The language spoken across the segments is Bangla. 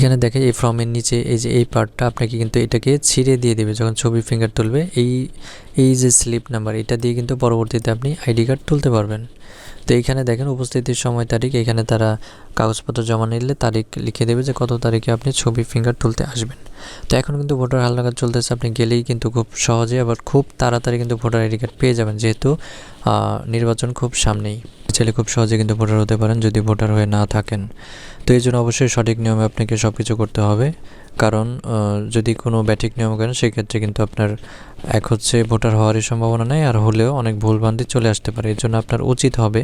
এখানে দেখে এই ফর্মের নিচে এই যে এই পার্টটা আপনাকে কিন্তু এটাকে ছিঁড়ে দিয়ে দেবে। যখন ছবি ফিঙ্গার তুলবে, এই এই যে স্লিপ নাম্বার এটা দিয়ে কিন্তু পরবর্তীতে আপনি আইডি কার্ড তুলতে পারবেন। তো এইখানে দেখেন উপস্থিতির সময় তারিখ, এখানে তারা কাগজপত্র জমা নিলে তারিখ লিখে দেবে যে কত তারিখে আপনি ছবি ফিঙ্গার তুলতে আসবেন। তো এখন কিন্তু ভোটার হালনাগাদ চলতেছে, আপনি গেলেই কিন্তু খুব সহজে আবার খুব তাড়াতাড়ি কিন্তু ভোটার আইডি কার্ড পেয়ে যাবেন, যেহেতু নির্বাচন খুব সামনেই। ছেলে খুব সহজে কিন্তু ভোটার হতে পারেন যদি ভোটার হয়ে না থাকেন। তো এই জন্য অবশ্যই সঠিক নিয়মে আপনাকে সব কিছু করতে হবে। কারণ যদি কোনো ব্যাটিক নিয়ম করেন, সেক্ষেত্রে কিন্তু আপনার এক হচ্ছে ভোটার হওয়ারই সম্ভাবনা নেই, আর হলেও অনেক ভুলভ্রান্তি চলে আসতে পারে। এর জন্য আপনার উচিত হবে,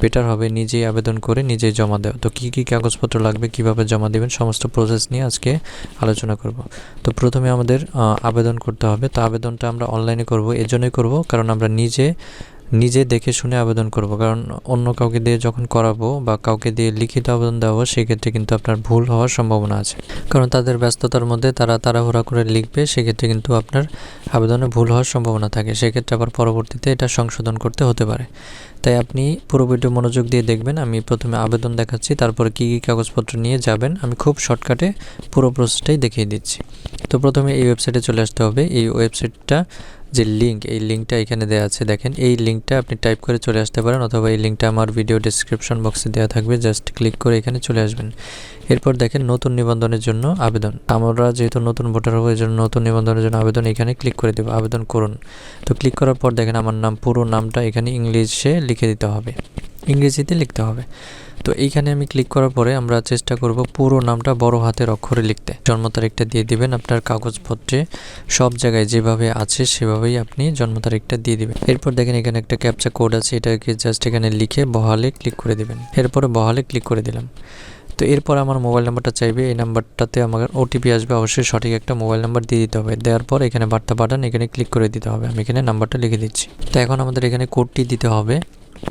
বেটার হবে নিজেই আবেদন করে নিজেই জমা দেওয়া। তো কী কী কাগজপত্র লাগবে, কীভাবে জমা দেবেন, সমস্ত প্রসেস নিয়ে আজকে আলোচনা করব। তো প্রথমে আমাদের আবেদন করতে হবে। তো আবেদনটা আমরা অনলাইনে করব এর জন্যই করব। কারণ আমরা নিজে নিজে দেখে শুনে আবেদন করব। কারণ অন্য কাউকে দিয়ে যখন করাবো বা কাউকে দিয়ে লিখিত আবেদন দেওয়া সেক্ষেত্রে কিন্তু আপনার ভুল হওয়ার সম্ভাবনা আছে। কারণ তাদের ব্যস্ততার মধ্যে তারা তাড়াহুড়া করে লিখবে, সেক্ষেত্রে কিন্তু আপনার আবেদনে ভুল হওয়ার সম্ভাবনা থাকে। সেক্ষেত্রে আবার পরবর্তীতে এটা সংশোধন করতে হতে পারে। তাই আপনি পুরো ভিডিও মনোযোগ দিয়ে দেখবেন। আমি প্রথমে আবেদন দেখাচ্ছি, তারপরে কী কী কাগজপত্র নিয়ে যাবেন। আমি খুব শর্টকাটে পুরো প্রসেসটাই দেখিয়ে দিচ্ছি। তো প্রথমে এই ওয়েবসাইটে চলে আসতে হবে। এই ওয়েবসাইটটা যে লিঙ্ক এই লিঙ্কটা এখানে দেওয়া আছে। দেখেন, এই লিঙ্কটা আপনি টাইপ করে চলে আসতে পারেন অথবা এই লিঙ্কটা আমার ভিডিও ডিসক্রিপশন বক্সে দেওয়া থাকবে। জাস্ট ক্লিক করে এখানে চলে আসবেন। এরপর দেখেন, নতুন নিবন্ধনের জন্য আবেদন। আমরা যেহেতু নতুন ভোটার হব এই জন্য নতুন নিবন্ধনের জন্য আবেদন এখানে ক্লিক করে দেবো, আবেদন করুন। তো ক্লিক করার পর দেখেন, আমার নাম, পুরো নামটা এখানে ইংলিশে লিখে দিতে হবে। ইংরেজিতে লিখতে হবে। তো এইখানে আমি ক্লিক করার পরে আমরা চেষ্টা করব পুরো নামটা বড় হাতের অক্ষরে লিখতে। জন্ম তারিখটা দিয়ে দিবেন আপনার কাগজপত্রে। সব জায়গায় যেভাবে আছে সেভাবেই আপনি জন্ম তারিখটা দিয়ে দিবেন। এরপর দেখেন এখানে একটা ক্যাপচা কোড আছে, এটাকে জাস্ট এখানে লিখে বহালে ক্লিক করে দিবেন। এরপরে বহালে ক্লিক করে দিলাম। তো এরপর আমার মোবাইল নাম্বারটা চাইবে, এই নাম্বারটাতে আমার ওটিপি আসবে, অবশ্যই সঠিক একটা মোবাইল নাম্বার দিয়ে দিতে হবে। দেওয়ার পর এখানে বার্তা পাঠান এখানে ক্লিক করে দিতে হবে। আমি এখানে নাম্বারটা লিখে দিচ্ছি। তো এখন আমাদের এখানে কোডটি দিতে হবে।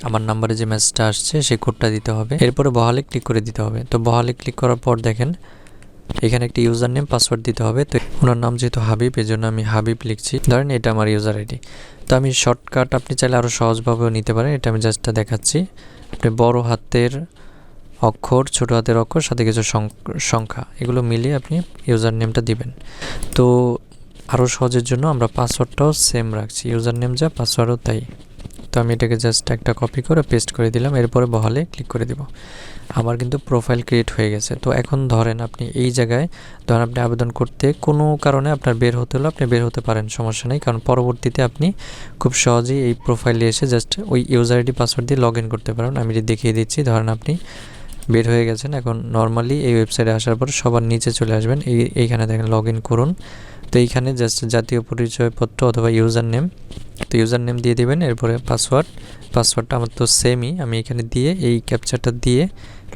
আমার নাম্বারে যে মেসেজটা আসছে, সেই কোডটা দিতে হবে। এরপরে বহালে ক্লিক করে দিতে হবে। তো বহালে ক্লিক করার পর দেখেন, এখানে একটি ইউজার নেম পাসওয়ার্ড দিতে হবে। তো ওনার নাম যেহেতু হাবিব এই জন্য আমি হাবিব লিখছি। ধরেন এটা আমার ইউজার আইডি তো আমি শর্টকাট আপনি চাইলে আরও সহজভাবেও নিতে পারেন। এটা আমি জাস্টটা দেখাচ্ছি। আপনি বড় হাতের অক্ষর, ছোট হাতের অক্ষর, সাথে কিছু সংখ্যা, এগুলো মিলিয়ে আপনি ইউজার নেমটা দিবেন। তো আরও সহজের জন্য আমরা পাসওয়ার্ডটাও সেম রাখছি। ইউজার নেম যা পাসওয়ার্ডও তাই। তো আমি এটাকে জাস্ট একটা কপি করে পেস্ট করে দিলাম, এরপরে বহালে ক্লিক করে দিব। আমার কিন্তু প্রোফাইল ক্রিয়েট হয়ে গেছে। তো এখন ধরেন আপনি এই জায়গায়, ধরেন আপনি আবেদন করতে কোনো কারণে আপনার বের হতে হলো, আপনি বের হতে পারেন, সমস্যা নেই। কারণ পরবর্তীতে আপনি খুব সহজেই এই প্রোফাইলে এসে জাস্ট ওই ইউজার আইডি পাসওয়ার্ড দিয়ে লগ করতে পারেন। আমি দেখিয়ে দিচ্ছি, ধরেন আপনি বের হয়ে গেছেন। এখন নর্মালি এই ওয়েবসাইটে আসার পর সবার নিচে চলে আসবেন। এই, এইখানে দেখেন লগ ইন করুন। তো এইখানে জাস্ট জাতীয় পরিচয়পত্র অথবা ইউজার নেম তো ইউজার নেম দিয়ে দিবেন, এরপরে পাসওয়ার্ড পাসওয়ার্ডটা আমার তো সেমই আমি এখানে দিয়ে, এই ক্যাপচারটা দিয়ে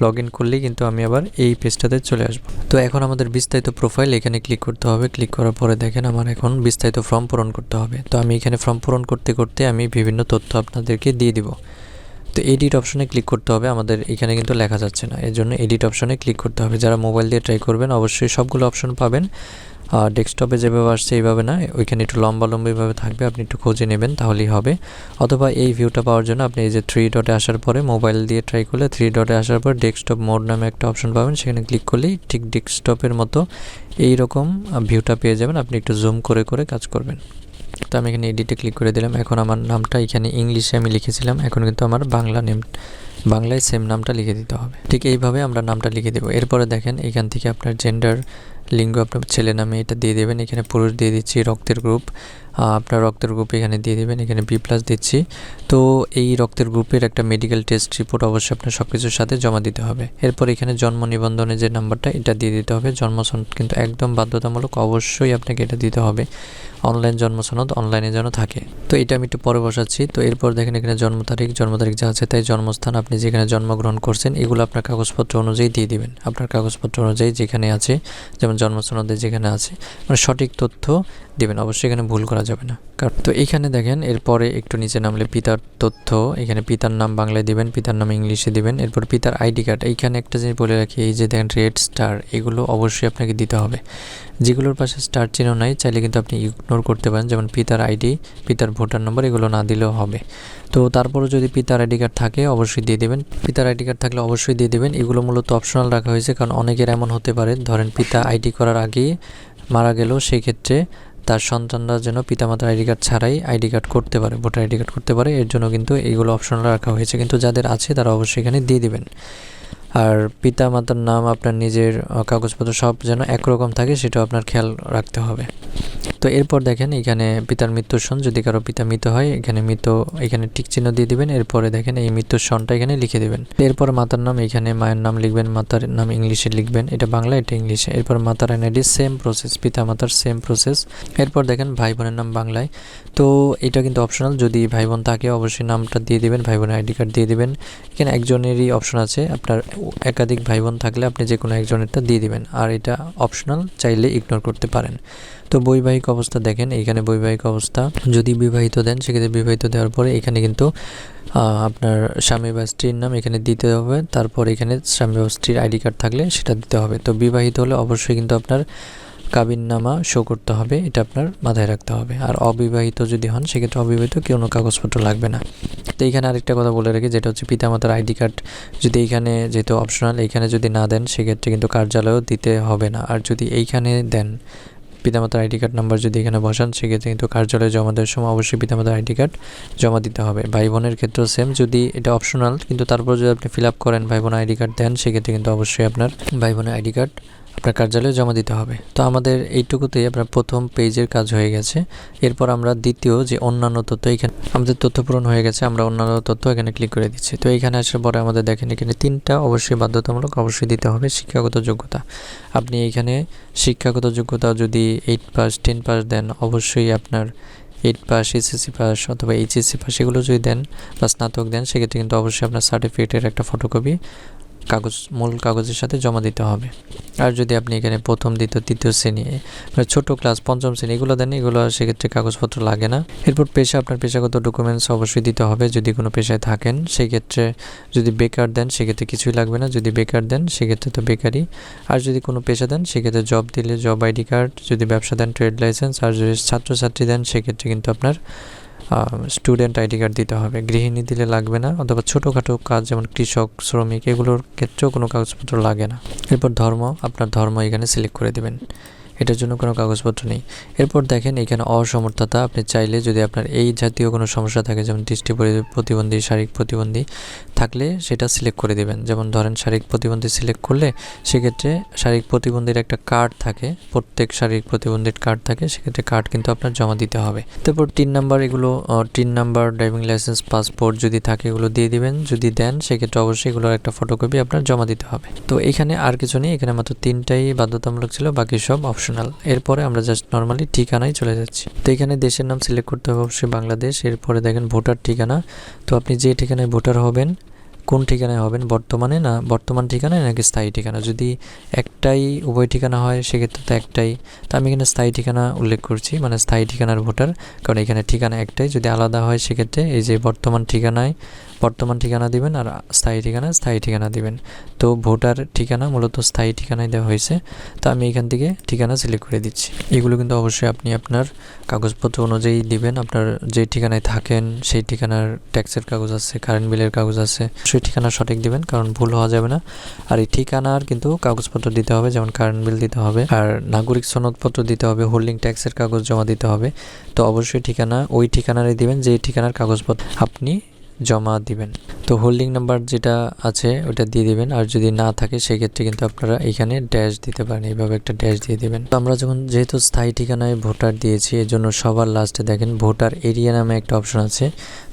লগ ইন করলেই কিন্তু আমি আবার এই পেজটাতে চলে আসব। তো এখন আমাদের বিস্তারিত প্রোফাইল এখানে ক্লিক করতে হবে। ক্লিক করার পরে দেখেন আমার এখন বিস্তারিত ফর্ম পূরণ করতে হবে। তো আমি এখানে ফর্ম পূরণ করতে করতে আমি বিভিন্ন তথ্য আপনাদেরকে দিয়ে দিব। তো এডিট অপশনে ক্লিক করতে হবে। আমাদের এখানে কিন্তু লেখা যাচ্ছে না। এর জন্য এডিট অপশনে ক্লিক করতে হবে। যারা মোবাইল দিয়ে ট্রাই করবেন, অবশ্যই সবগুলো অপশন পাবেন। আর ডেস্কটপে যেভাবে আসছে, এইভাবে না, ওইখানে একটু লম্বা লম্বিভাবে থাকবে। আপনি একটু খুঁজে নেবেন, তাহলেই হবে। অথবা এই ভিউটা পাওয়ার জন্য আপনি এই যে থ্রি ডটে আসার পরে মোবাইল দিয়ে ট্রাই করলে থ্রি ডটে আসার পর ডেস্কটপ মোড নামে একটা অপশন পাবেন। সেখানে ক্লিক করলেই ঠিক ডেস্কটপের মতো এই রকম ভিউটা পেয়ে যাবেন। আপনি একটু জুম করে করে কাজ করবেন। তো আমি এখানে এডিটে ক্লিক করে দিলাম। এখন আমার নামটা এখানে ইংলিশে আমি লিখেছিলাম। এখন কিন্তু আমার বাংলা নেম বাংলায় সেম নামটা লিখে দিতে হবে। ঠিক এইভাবে আমরা নামটা লিখে দেবো। এরপরে দেখেন এখান থেকে আপনার জেন্ডার লিঙ্গ আপনার ছেলে নামে এটা দিয়ে দেবেন, এখানে পুরুষ দিয়ে দিচ্ছি রক্তের গ্রুপ আপনার রক্তের গ্রুপ এখানে দিয়ে দেবেন, এখানে বি প্লাস দিচ্ছি। তো এই রক্তের গ্রুপের একটা মেডিকেল টেস্ট রিপোর্ট অবশ্যই আপনার সব কিছুর সাথে জমা দিতে হবে। এরপর এখানে জন্ম নিবন্ধনের যে নাম্বারটা, এটা দিয়ে দিতে হবে। জন্ম সনদ কিন্তু একদম বাধ্যতামূলক অবশ্যই আপনাকে এটা দিতে হবে। অনলাইন জন্ম সনদ অনলাইনে যেন থাকে। তো এটা আমি একটু পরে বসাচ্ছি। তো এরপর দেখেন এখানে জন্ম তারিখ জন্ম তারিখ যা আছে তাই জন্মস্থান আপনি যেখানে জন্মগ্রহণ করছেন, এগুলো আপনার কাগজপত্র অনুযায়ী দিয়ে দিবেন। আপনার কাগজপত্র অনুযায়ী যেখানে আছে, যেমন জন্মসনদে যেখানে আছে মানে সঠিক তথ্য দিবেন। অবশ্যই এখানে ভুল করা যাবে না। কারণ তো এখানে দেখেন, এরপরে একটু নিচে নামলে পিতার তথ্য, এখানে পিতার নাম বাংলায় দিবেন, পিতার নাম ইংলিশে দিবেন, এরপর পিতার আইডি কার্ড। এইখানে একটা জিনিস বলে রাখি, এই যে দেখেন রেড স্টার, এগুলো অবশ্যই আপনাকে দিতে হবে। যেগুলোর পাশে স্টার চিহ্ন নাই, চাইলে কিন্তু আপনি ইগনোর করতে পারেন, যেমন পিতার আইডি, পিতার ভোটার নম্বর, এগুলো না দিলেও হবে। তো তারপরে যদি পিতার আইডি কার্ড থাকে, অবশ্যই দিয়ে দেবেন। পিতার আইডি কার্ড থাকলে অবশ্যই দিয়ে দেবেন। এগুলো মূলত অপশনাল রাখা হয়েছে, কারণ অনেকের এমন হতে পারে, ধরেন পিতা আইডি করার আগেই মারা গেল সেক্ষেত্রে তার সন্তানরা যেন পিতামাতার আইডি কার্ড ছাড়াই আইডি কার্ড করতে পারে, ভোটার আইডি কার্ড করতে পারে, এর জন্য কিন্তু এইগুলো অপশনাল রাখা হয়েছে। কিন্তু যাদের আছে তারা অবশ্যই এখানে দিয়ে দিবেন। আর পিতা মাতার নাম আপনার নিজের কাগজপত্র সব যেন একরকম থাকে সেটাও আপনার খেয়াল রাখতে হবে। তো এরপর দেখেন এখানে পিতার মৃত্যুর সন যদি কারও পিতা মৃত হয়, এখানে মৃত, এখানে টিক চিহ্ন দিয়ে দিবেন। এরপরে দেখেন এই মৃত্যুর সনটা এখানে লিখে দেবেন। এরপর মাতার নাম, এখানে মায়ের নাম লিখবেন, মাতার নাম ইংলিশে লিখবেন। এটা বাংলা, এটা ইংলিশে। এরপর মাতার এনআইডি সেম প্রসেস পিতা মাতার সেম প্রসেস এরপর দেখেন ভাই বোনের নাম বাংলায়। তো এটা কিন্তু অপশনাল যদি ভাই বোন থাকে, অবশ্যই নামটা দিয়ে দিবেন, ভাই বোনের আইডি কার্ড দিয়ে দিবেন। এখানে একজনেরই অপশন আছে, আপনার একাধিক ভাই বোন থাকলে আপনি যে কোনো একজনেরটা দিয়ে দিবেন। আর এটা অপশনাল চাইলে ইগনোর করতে পারেন। তো বৈবাহিক অবস্থা দেখেন এখানে বৈবাহিক অবস্থা। যদি বিবাহিত দেন, সেক্ষেত্রে বিবাহিত দেওয়ার পরে এখানে কিন্তু আপনার স্বামী বা স্ত্রীর নাম এখানে দিতে হবে। তারপর এখানে স্বামী বা স্ত্রীর আইডি কার্ড থাকলে সেটা দিতে হবে। তো বিবাহিত হলে অবশ্যই কিন্তু আপনার কাবিননামা শো করতে হবে। এটা আপনার মাথায় রাখতে হবে। আর অবিবাহিত যদি হন, সেক্ষেত্রে অবিবাহিত কোনো কাগজপত্র লাগবে না। তো এইখানে আরেকটা কথা বলে রাখি, যেটা হচ্ছে পিতামাতার আইডি কার্ড। যদি এইখানে যেহেতু অপশনাল এইখানে যদি না দেন, সেক্ষেত্রে কিন্তু কার্যালয়েও দিতে হবে না। আর যদি এইখানে দেন পিতামাতার আইডি কার্ড নাম্বার যদি এখানে বসান, সেক্ষেত্রে কিন্তু কার্যালয়ে জমা দেওয়ার সময় অবশ্যই পিতামাতার আইডি কার্ড জমা দিতে হবে। ভাই বোনের ক্ষেত্রেও সেম যদি এটা অপশনাল কিন্তু তারপর যদি আপনি ফিল আপ করেন, ভাই বোন আইডি কার্ড দেন, সেক্ষেত্রে কিন্তু অবশ্যই আপনার ভাই বোনের আইডি কার্ড আপনার কার্যালয়ে জমা দিতে হবে। তো আমাদের এইটুকুতেই আপনার প্রথম পেজের কাজ হয়ে গেছে। এরপর আমরা দ্বিতীয় যে অন্যান্য তথ্য এখানে, আমাদের তথ্য পূরণ হয়ে গেছে, আমরা অন্যান্য তথ্য এখানে ক্লিক করে দিচ্ছি। তো এখানে আসার পরে আমাদের দেখেন এখানে তিনটা অবশ্যই বাধ্যতামূলক, অবশ্যই দিতে হবে শিক্ষাগত যোগ্যতা। আপনি এখানে শিক্ষাগত যোগ্যতা যদি এইট পাস টেন পাস দেন, অবশ্যই আপনার এইট পাস এসএসসি পাস অথবা এইচএসসি পাস এগুলো যদি দেন বা স্নাতক দেন, সেক্ষেত্রে কিন্তু অবশ্যই আপনার সার্টিফিকেটের একটা ফটোকপি কাগজ, মূল কাগজের সাথে জমা দিতে হবে। আর যদি আপনি এখানে প্রথম, দ্বিতীয়, তৃতীয় শ্রেণি মানে ছোটো ক্লাস, পঞ্চম শ্রেণি এগুলো দেন, এগুলো সেক্ষেত্রে কাগজপত্র লাগে না। এরপর পেশা, আপনার পেশাগত ডকুমেন্টস অবশ্যই দিতে হবে। যদি কোনো পেশায় থাকেন, সেক্ষেত্রে যদি বেকার দেন, সেক্ষেত্রে কিছুই লাগবে না। যদি বেকার দেন, সেক্ষেত্রে তো বেকারই। আর যদি কোনো পেশা দেন, সেক্ষেত্রে জব দিলে জব আইডি কার্ড যদি ব্যবসা দেন ট্রেড লাইসেন্স আর যদি ছাত্রছাত্রী দেন, সেক্ষেত্রে কিন্তু আপনার স্টুডেন্ট আইডি কার্ড দিতে হবে। গৃহিণী দিলে লাগবে না, অথবা ছোটোখাটো কাজ যেমন কৃষক, শ্রমিক, এগুলোর ক্ষেত্রেও কোনো কাগজপত্র লাগে না। এরপর ধর্ম, আপনার ধর্ম এখানে সিলেক্ট করে দেবেন। এটার জন্য কোনো কাগজপত্র নেই। এরপর দেখেন এখানে অসমর্থতা, আপনি চাইলে যদি আপনার এই জাতীয় কোনো সমস্যা থাকে, যেমন দৃষ্টি প্রতিবন্ধী, শারীরিক প্রতিবন্ধী থাকলে সেটা সিলেক্ট করে দিবেন। যেমন ধরেন শারীরিক প্রতিবন্ধী সিলেক্ট করলে সেক্ষেত্রে শারীরিক প্রতিবন্ধীর একটা কার্ড থাকে, প্রত্যেক শারীরিক প্রতিবন্ধীর কার্ড থাকে, সেক্ষেত্রে কার্ড কিন্তু আপনার জমা দিতে হবে। তারপর তিন নাম্বার এগুলো তিন নাম্বার ড্রাইভিং লাইসেন্স পাসপোর্ট যদি থাকে এগুলো দিয়ে দিবেন, যদি দেন সেক্ষেত্রে অবশ্যই এগুলোর একটা ফটোকপি আপনার জমা দিতে হবে। তো এখানে আর কিছু নেই, এখানে মাত্র তিনটাই বাধ্যতামূলক ছিল, বাকি সব অপশনাল এরপরে আমরা জাস্ট নর্মালি ঠিকানায় চলে যাচ্ছি। তো এখানে দেশের নাম সিলেক্ট করতে হবে অবশ্যই বাংলাদেশ। এরপরে দেখেন ভোটার ঠিকানা। তো আপনি যে ঠিকানায় ভোটার হবেন, কোন ঠিকানায় হবেন, বর্তমানে না বর্তমান ঠিকানায় নাকি স্থায়ী ঠিকানা? যদি একটাই উভয় ঠিকানা হয়, সেক্ষেত্রে তো একটাই। তো আমি এখানে স্থায়ী ঠিকানা উল্লেখ করছি মানে স্থায়ী ঠিকানার ভোটার। কারণ এখানে ঠিকানা একটাই। যদি আলাদা হয়, সেক্ষেত্রে এই যে বর্তমান ঠিকানায় বর্তমান ঠিকানা দিবেন আর স্থায়ী ঠিকানা স্থায়ী ঠিকানা দিবেন। তো ভোটার ঠিকানা মূলত স্থায়ী ঠিকানায় দেওয়া হয়েছে। তো আমি এখান থেকে ঠিকানা সিলেক্ট করে দিচ্ছি। এগুলো কিন্তু অবশ্যই আপনি আপনার কাগজপত্র অনুযায়ী দিবেন। আপনার যে ঠিকানায় থাকেন, সেই ঠিকানার ট্যাক্সের কাগজ আছে কারেন্ট বিলের কাগজ আছে, সেই ঠিকানা সঠিক দিবেন, কারণ ভুল হওয়া যাবে না। আর এই ঠিকানার কিন্তু কাগজপত্র দিতে হবে, যেমন কারেন্ট বিল দিতে হবে, আর নাগরিক সনদপত্র দিতে হবে হোল্ডিং ট্যাক্সের কাগজ জমা দিতে হবে। তো অবশ্যই ঠিকানা ওই ঠিকানারই দিবেন যে ঠিকানার কাগজপত্র আপনি জমা দিবেন। তো হোল্ডিং নাম্বার যেটা আছে ওটা দিয়ে দিবেন। আর যদি না থাকে, সেক্ষেত্রে কিন্তু আপনারা এখানে ড্যাশ দিতে পারেন। এইভাবে একটা ড্যাশ দিয়ে দিবেন। তো আমরা যখন যেহেতু স্থায়ী ঠিকানায় ভোটার দিয়েছি এর জন্য সবার লাস্টে দেখেন ভোটার এরিয়া নামে একটা অপশন আছে।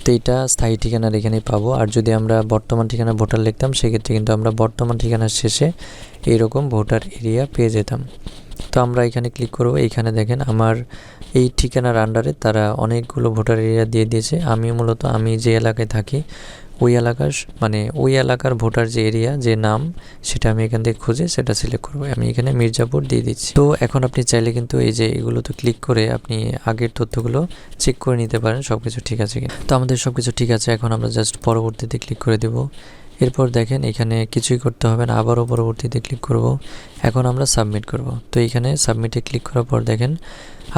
তো এটা স্থায়ী ঠিকানার এখানেই পাবো। আর যদি আমরা বর্তমান ঠিকানা ভোটার লিখতাম, সেক্ষেত্রে কিন্তু আমরা বর্তমান ঠিকানার শেষে এইরকম ভোটার এরিয়া পেয়ে যেতাম। তো আমরা এখানে ক্লিক করব। এইখানে দেখেন আমার এই ঠিকানার আন্ডারে তারা অনেকগুলো ভোটার এরিয়া দিয়ে দিয়েছে। আমি মূলত, আমি যে এলাকায় থাকি, ওই এলাকার মানে ওই এলাকার ভোটার যে এরিয়া যে নাম, সেটা আমি এখান থেকে খুঁজে, সেটা সিলেক্ট করব। আমি এখানে মির্জাপুর দিয়ে দিচ্ছি। তো এখন আপনি চাইলে কিন্তু এই যে এগুলো তো ক্লিক করে আপনি আগের তথ্যগুলো চেক করে নিতে পারেন সব কিছু ঠিক আছে তো আমাদের সব কিছু ঠিক আছে, এখন আমরা জাস্ট পরবর্তীতে ক্লিক করে দেব। এরপর দেখেন এখানে কিছুই করতে হবে না, আবারও পরবর্তীতে ক্লিক করব। এখন আমরা সাবমিট করব। তো এখানে সাবমিটে ক্লিক করার পর দেখেন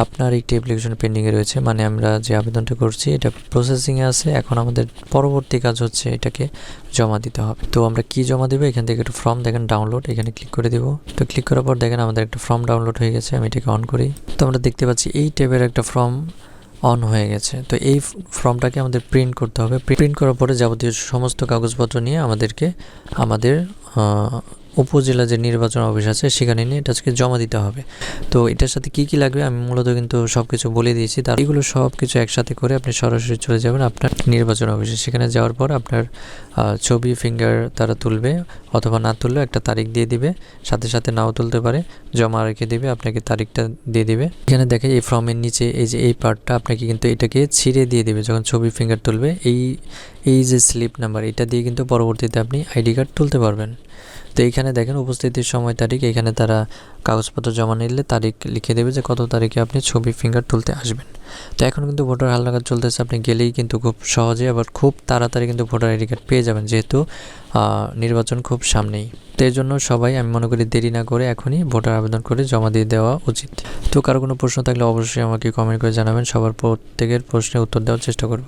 আপনার একটি অ্যাপ্লিকেশন পেন্ডিংয়ে রয়েছে মানে আমরা যে আবেদনটা করছি এটা প্রসেসিংয়ে আছে, এখন আমাদের পরবর্তী কাজ হচ্ছে এটাকে জমা দিতে হবে। তো আমরা কি জমা দেবো? এখান থেকে একটু ফর্ম দেখেন ডাউনলোড এখানে ক্লিক করে দেবো। তো ক্লিক করার পর দেখেন আমাদের একটা ফর্ম ডাউনলোড হয়ে গেছে, আমি এটাকে অন করি। তো আমরা দেখতে পাচ্ছি এই টাইপের একটা ফর্ম অন হয়ে গেছে। তো এই ফর্মটাকে আমাদের প্রিন্ট করতে হবে। প্রিন্ট করার পরে যাবতীয় সমস্ত কাগজপত্র নিয়ে আমাদেরকে, আমাদের উপজেলা যে নির্বাচন অফিস আছে, সেখানে নিয়ে এটা আজকে জমা দিতে হবে। তো এটার সাথে কি কি লাগবে আমি মূলত কিন্তু সব কিছু বলে দিয়েছি। তার এগুলো সব কিছু একসাথে করে আপনি সরাসরি চলে যাবেন আপনার নির্বাচন অফিসে। সেখানে যাওয়ার পর আপনার ছবি ফিঙ্গার তারা তুলবে অথবা না তুললেও একটা তারিখ দিয়ে দিবে। সাথে সাথে নাও তুলতে পারে, জমা রেখে দিবে, আপনাকে তারিখটা দিয়ে দিবে। এখানে দেখে এই ফর্মের নিচে এই যে, এই পার্টটা আপনাকে কিন্তু এটাকে ছিঁড়ে দিয়ে দিবে। যখন ছবি ফিঙ্গার তুলবে, এই এই যে স্লিপ নাম্বার এটা দিয়ে কিন্তু পরবর্তীতে আপনি আইডি কার্ড তুলতে পারবেন। তো এইখানে দেখেন উপস্থিতির সময় তারিখ, এখানে তারা কাগজপত্র জমা নিলে তারিখ লিখে দেবে যে কত তারিখে আপনি ছবি ফিঙ্গার তুলতে আসবেন। তো এখন কিন্তু ভোটার হালনাগাদ চলতেছে, আপনি গেলেই কিন্তু খুব সহজে আবার খুব তাড়াতাড়ি কিন্তু ভোটার আইডি কার্ড পেয়ে যাবেন যেহেতু নির্বাচন খুব সামনেই। তো এই জন্য সবাই, আমি মনে করি দেরি না করে এখনই ভোটার আবেদন করে জমা দিয়ে দেওয়া উচিত। তো কারও কোনো প্রশ্ন থাকলে অবশ্যই আমাকে কমেন্ট করে জানাবেন, সবার প্রত্যেকের প্রশ্নের উত্তর দেওয়ার চেষ্টা করব।